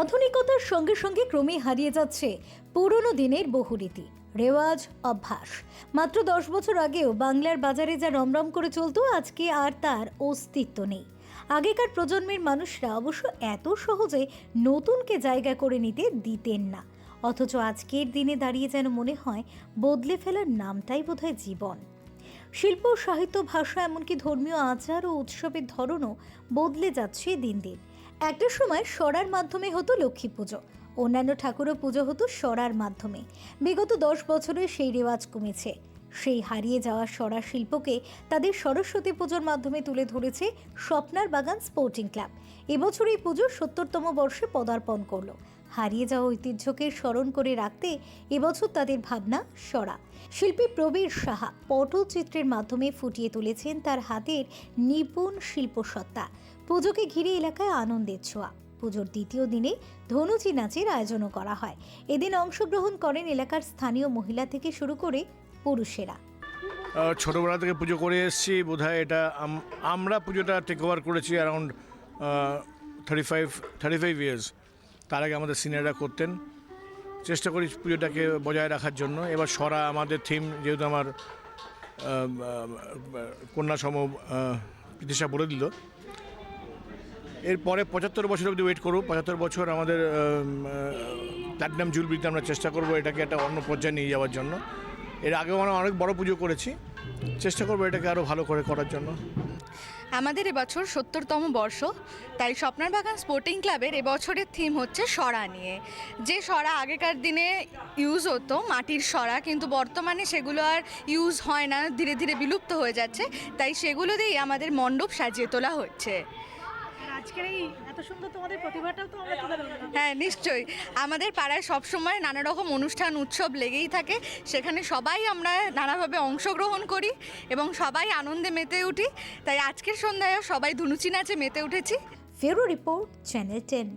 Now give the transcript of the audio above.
আধুনিকতার সঙ্গে সঙ্গে ক্রমেই হারিয়ে যাচ্ছে পুরনো দিনের বহুরীতি। রেওয়াজ, অভ্যাস। মাত্র দশ বছর আগেও বাংলার বাজারে যা রমরম করে চলতো, আজকে আর তার অস্তিত্ব নেই। আগেকার প্রজন্মের মানুষরা অবশ্য এত সহজে নতুনকে জায়গা করে নিতে দিতেন না। অথচ আজকের দিনে দাঁড়িয়ে যেন মনে হয়, বদলে ফেলার নামটাই বোধহয় জীবন। শিল্প, সাহিত্য, ভাষা, এমনকি ধর্মীয় আচার ও উৎসবের ধরনও বদলে যাচ্ছে দিন দিন। একটা সময় সরার মাধ্যমে হতো লক্ষ্মী পুজো। অন্যান্য ঠাকুরও পুজো হতো সরার মাধ্যমে। বিগত দশ বছরে সেই রেওয়াজ কমেছে। সেই হারিয়ে যাওয়া সরা শিল্পকে তাদের সরস্বতী পুজোর মাধ্যমে তুলে ধরেছে স্বপ্নার বাগান স্পোর্টিং ক্লাব। এবছর এই পুজো সত্তরতম বর্ষে পদার্পণ করল। হারিয়ে যাওয়া ঐতিহ্যকে স্মরণ করে রাখতে এবছর তাদের ভাবনা সরা। শিল্পী প্রবীর সাহা পটচিত্রের মাধ্যমে ফুটিয়ে তুলেছেন তার হাতের নিপুণ শিল্পসত্তা পুজোকে ঘিরে এলাকায় আনন্দের ছোঁয়া। পুজোর দ্বিতীয় দিনে ধনুচি নাচের আয়োজনও করা হয়। এদিন অংশগ্রহণ করেন এলাকার স্থানীয় মহিলা থেকে শুরু করে পুরুষেরা। ছোটোবেলা থেকে পুজো করে এসেছি, বোধহয় এটা আমরা পুজোটা টেক ওভার করেছি around thirty five thirty five years তার আগে আমাদের সিনিয়ররা করতেন। চেষ্টা করি পুজোটাকে বজায় রাখার জন্য। এবার সরা আমাদের থিম যেহেতু আমার কন্যা সম প্রতিষ্ঠা বলে দিল। এরপরে পঁচাত্তর বছর অবধি ওয়েট করব। পঁচাত্তর বছর আমাদের প্ল্যাটিনাম জুলবিতে আমরা চেষ্টা করব এটাকে একটা অন্য পর্যায়ে নিয়ে যাওয়ার জন্য। এর আগেও আমরা অনেক বড় পুজো করেছি। চেষ্টা করব এটাকে আরও ভালো করে করার জন্য। আমাদের এবছর সত্তরতম বর্ষ, তাই স্বপ্নার বাগান স্পোর্টিং ক্লাবের এবছরের থিম হচ্ছে সরা নিয়ে। যে সরা আগেকার দিনে ইউজ হতো, মাটির সরা, কিন্তু বর্তমানে সেগুলো আর ইউজ হয় না, ধীরে ধীরে বিলুপ্ত হয়ে যাচ্ছে, তাই সেগুলো দিয়েই আমাদের মণ্ডপ সাজিয়ে তোলা হচ্ছে। আজকের এই এত সুন্দর তোমাদের প্রতিভাটাও তো আমরা তুলে ধরলাম। হ্যাঁ নিশ্চয়ই। আমাদের পাড়ায় সবসময় নানা রকম অনুষ্ঠান উৎসব লেগেই থাকে। সেখানে সবাই আমরা নানাভাবে অংশগ্রহণ করি এবং সবাই আনন্দে মেতে উঠি। তাই আজকের সন্ধ্যায় সবাই ধুনুচি নাচে মেতে উঠেছি। ফেরো রিপোর্ট চ্যানেল টেন।